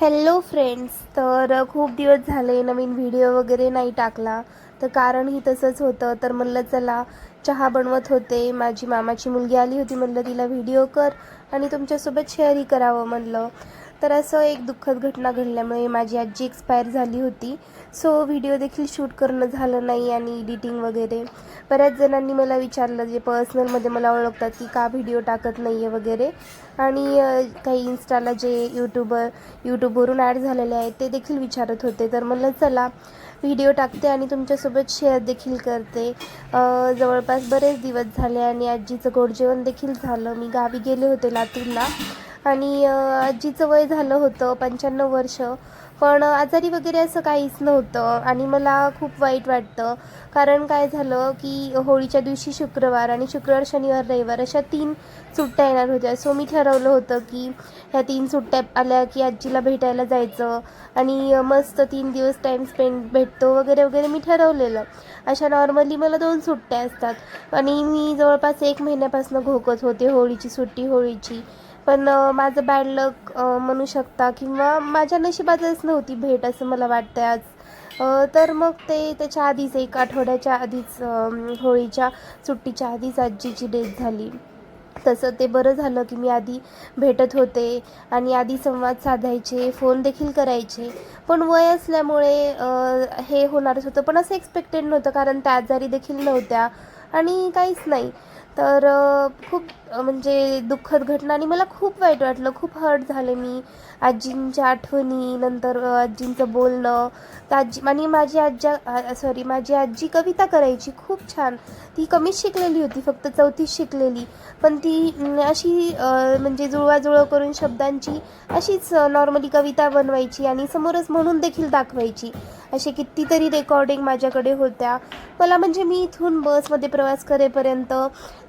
Hello friends तर खूप दिवस झाले नवीन व्हिडिओ वगैरे नाही टाकला. तर कारणही तसंच होतं. तर म्हणलं चला चहा बनवत होते. माझी मामाची मुलगी आली होती. म्हणलं तिला व्हिडिओ कर आणि तुमच्यासोबत शेअरही करावं. म्हणलं. तर असं एक दुःखद घटना घडल्यामुळे माझी आजी एक्सपायर झाली होती. सो व्हिडिओ देखील शूट करणं झालं नाही आणि एडिटिंग वगैरे. बऱ्याच जणांनी मला विचारलं जे पर्सनलमध्ये मला ओळखतात की का व्हिडिओ टाकत नाही आहे वगैरे. आणि काही इन्स्टाला जे यूट्यूबर यूट्यूबवरून ॲड झालेले आहेत ते देखील विचारत होते. तर म्हणलं चला व्हिडिओ टाकते आणि तुमच्यासोबत शेअर देखील करते. जवळपास बरेच दिवस झाले आणि आजीचं गोड जेवण देखील झालं. मी गावी गेले होते लातूरला. आणि आजीचं वय झालं होतं पंच्याण्णव वर्ष. पण आजारी वगैरे असं काहीच नव्हतं आणि मला खूप वाईट वाटतं. कारण काय झालं की होळीच्या दिवशी शुक्रवार आणि शुक्रवार शनिवार रविवार अशा तीन सुट्ट्या येणार होत्या. सो मी ठरवलं होतं की ह्या तीन सुट्ट्या आल्या की आजीला भेटायला जायचं आणि मस्त तीन दिवस टाईम स्पेंड भेटतो वगैरे वगैरे मी ठरवलेलं. अशा नॉर्मली मला दोन सुट्ट्या असतात. आणि मी जवळपास एक महिन्यापासून घोकत होते होळीची सुट्टी होळीची. पण माझं बॅड लक म्हणू शकता किंवा माझ्या नशिबातच नव्हती भेट असं मला वाटतं आज. तर मग ते त्याच्या आधीच एक आठवड्याच्या आधीच होळीच्या सुट्टीच्या आधीच आजीची डेथ झाली. तसं ते बरं झालं की मी आधी भेटत होते आणि आधी संवाद साधायचे फोन देखील करायचे. पण वय असल्यामुळे हे होणारच होतं. पण असं एक्सपेक्टेड नव्हतं कारण त्या आजारी देखील नव्हत्या आणि काहीच नाही. तर खूप म्हणजे दुःखद घटना आणि मला खूप वाईट वाटलं. खूप हर्ट झाले मी. आजींच्या आठवणी नंतर आजींचं बोलणं. तर आजी आणि माझी आज्जा सॉरी माझी आजी कविता करायची. खूप छान. ती कमीच शिकलेली होती फक्त चौथीच शिकलेली. पण ती अशी म्हणजे जुळवाजुळव करून शब्दांची अशीच नॉर्मली कविता बनवायची आणि समोरच म्हणून देखील दाखवायची. असे कितीतरी रेकॉर्डिंग माझ्याकडे होत्या. मला म्हणजे मी इथून बसमध्ये प्रवास करेपर्यंत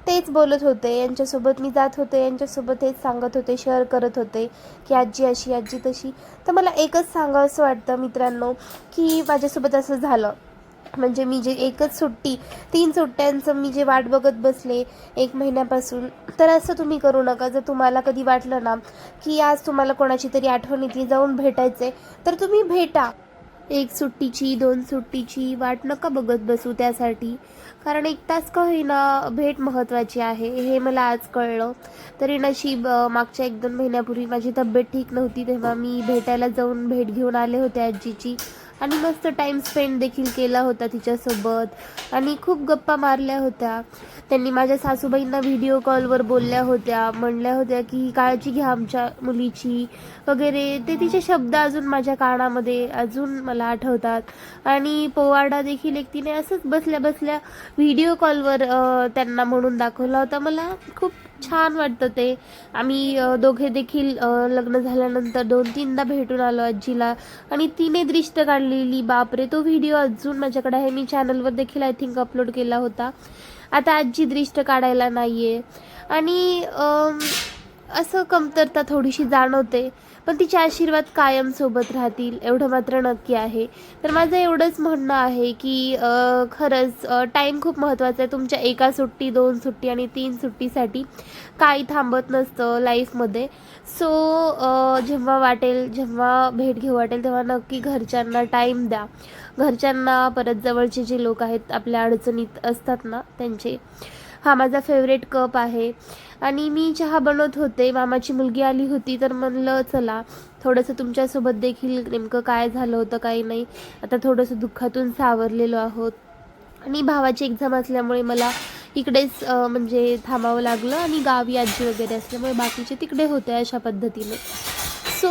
तेच बोलत होते. यांच्यासोबत मी जात होते. यांच्यासोबत हेच सांगत होते. शेअर करत होते की आजी अशी आजी तशी. तर मला एकच सांगावं असं वाटतं मित्रांनो की माझ्यासोबत असं झालं. म्हणजे मी जे एकच सुट्टी तीन सुट्ट्यांचं मी जे वाट बघत बसले एक महिन्यापासून तर असं तुम्ही करू नका. जर तुम्हाला कधी वाटलं ना की आज तुम्हाला कोणाची तरी आठवण येते जाऊन भेटायचे तर तुम्ही भेटा. एक सुट्टीची दोन सुट्टीची वाट नका बघत बसू त्यासाठी. कारण एक तास का होईना भेट महत्त्वाची आहे हे मला आज कळलं. तरी नशीब मागच्या एक दोन महिन्यापूर्वी माझी तब्येत ठीक नव्हती तेव्हा मी भेटायला जाऊन भेट घेऊन आले होते आजीची. आणि मस्त टाईम स्पेंड देखील केला होता तिच्यासोबत. आणि खूप गप्पा मारल्या होत्या. त्यांनी माझ्या सासूबाईंना व्हिडिओ कॉलवर बोलल्या होत्या. म्हणल्या होत्या की काळजी घ्या आमच्या मुलीची वगैरे. ते तिचे शब्द अजून माझ्या कानामध्ये अजून मला आठवतात. आणि पोवाडा देखील एक तिने असंच बसल्या बसल्या व्हिडिओ कॉलवर त्यांना म्हणून दाखवला होता. मला खूप छान वाटतं ते. आम्ही दोघे देखील लग्न झाल्यानंतर दोन तीनदा भेटून आलो आजीला आणि तिने दृष्ट काढलेली बापरे तो व्हिडिओ अजून माझ्याकडे आहे. मी चॅनलवर देखील आय थिंक अपलोड केला होता. आता आजी दृष्ट काढायला नाहीये. आणि असं कमतरता थोडीशी जाणवते पण तिचे आशीर्वाद कायम सोबत राहतील एवढं मात्र नक्की आहे. तर माझं एवढंच म्हणणं आहे की खरंच टाईम खूप महत्त्वाचा आहे. तुमच्या एका सुट्टी दोन सुट्टी आणि तीन सुट्टीसाठी काही थांबत नसतं लाईफमध्ये सो जेव्हा वाटेल जेव्हा भेट घेऊ वाटेल तेव्हा नक्की घरच्यांना टाईम द्या. घरच्यांना परत जवळचे जे लोक आहेत आपल्या अडचणीत असतात ना त्यांचे. हा माझा फेवरेट कप आहे. आणि मी चहा बनवत होते मामाची मुलगी आली होती तर म्हणलं चला थोडंसं तुमच्यासोबत देखील नेमकं काय झालं होतं काही नाही आता थोडंसं दुःखातून सावरलेलो आहोत. आणि भावाची एक्झाम असल्यामुळे मला इकडेच म्हणजे थांबावं लागलं आणि गावी आजी वगैरे असल्यामुळे बाकीचे तिकडे होते अशा पद्धतीने. सो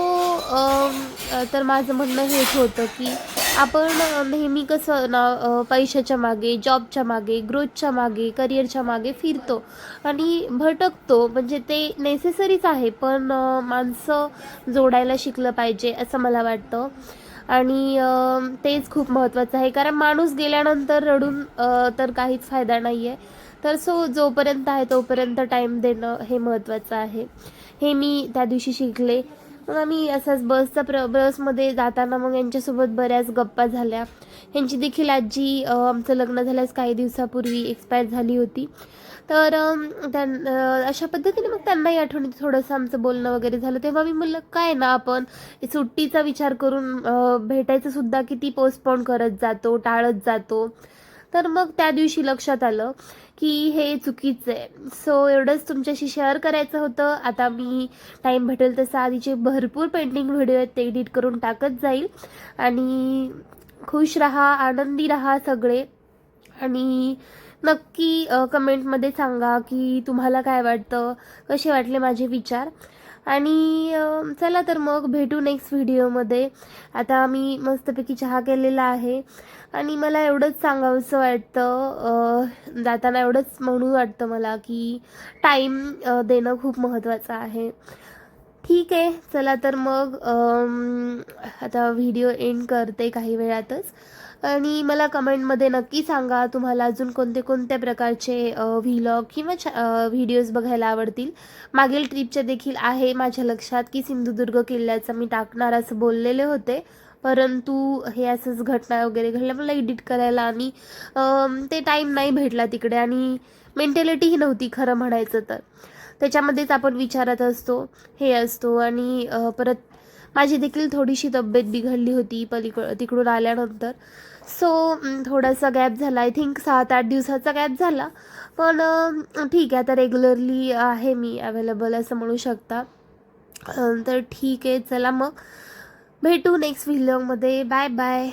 तर माझं म्हणणं हेच होतं की आपण नेहमी कसं ना पैशाच्या मागे जॉबच्या मागे ग्रोथच्या मागे करिअरच्या मागे फिरतो आणि भटकतो. म्हणजे ते नेसेसरीच आहे पण माणसं जोडायला शिकलं पाहिजे असं मला वाटतं. आणि तेच खूप महत्त्वाचं आहे. कारण माणूस गेल्यानंतर रडून तर काहीच फायदा नाही आहे तर सो जोपर्यंत आहे तोपर्यंत टाईम देणं हे महत्त्वाचं आहे. हे मी त्या दिवशी शिकले. मग आम्ही असाच बसचा प्र बसमध्ये जाताना मग यांच्यासोबत बऱ्याच गप्पा झाल्या. यांची देखील आजी आमचं लग्न झाल्यास काही दिवसापूर्वी एक्सपायर झाली होती. तर त्यां अशा पद्धतीने मग त्यांनाही आठवणीत थोडंसं आमचं बोलणं वगैरे झालं. तेव्हा मी म्हणलं काय ना आपण सुट्टीचा विचार करून भेटायचंसुद्धा भेटायचं सुद्धा किती पोस्टपोन करत जातो टाळत जातो. तर मग त्या दिवशी लक्षात आलं की हे चुकीचं आहे. सो एवढंच तुमच्याशी शेअर करायचं होतं. आता मी टाईम भेटेल तसं आधीचे भरपूर पेंटिंग व्हिडिओ आहेत ते एडिट करून टाकत जाईल. आणि खुश राहा आनंदी राहा सगळे. आणि नक्की कमेंटमध्ये सांगा की तुम्हाला काय वाटतं? कसे वाटले माझे विचार? आणि चला तर मग भेटू नेक्स्ट व्हिडिओमध्ये आता मी मस्तपैकी चहा केलेला आहे. आणि मला एवढंच सांगावंसं वाटतं जाताना एवढंच म्हणून वाटतं मला की टाईम देणं खूप महत्त्वाचं आहे. ठीक आहे चला तर मग आता व्हिडिओ एंड करते काही वेळातच. आणि मला कमेंटमध्ये नक्की सांगा तुम्हाला अजून कोणते कोणत्या प्रकारचे व्हिलॉग किंवा व्हिडिओज बघायला आवडतील. मागील ट्रिपच्या देखील आहे माझ्या लक्षात की सिंधुदुर्ग किल्ल्याचं मी टाकणार असं बोललेले होते. परंतु हे असंच घटना वगैरे घडल्या मला एडिट करायला आणि ते टाईम नाही भेटला तिकडे आणि मेंटॅलिटीही नव्हती खरं म्हणायचं तर. त्याच्यामध्येच आपण विचारत असतो हे असतो आणि परत माझी देखील थोडीशी तब्येत बिघडली होती पलीक तिकडून आल्यानंतर. सो mm, थोडासा गॅप झाला. आय थिंक सात आठ दिवसाचा गॅप झाला. पण ठीक आहे. आता रेग्युलरली आहे मी अवेलेबल असं म्हणू शकता. तर ठीक आहे. चला मग. भेटू नेक्स्ट व्हिडिओमध्ये बाय बाय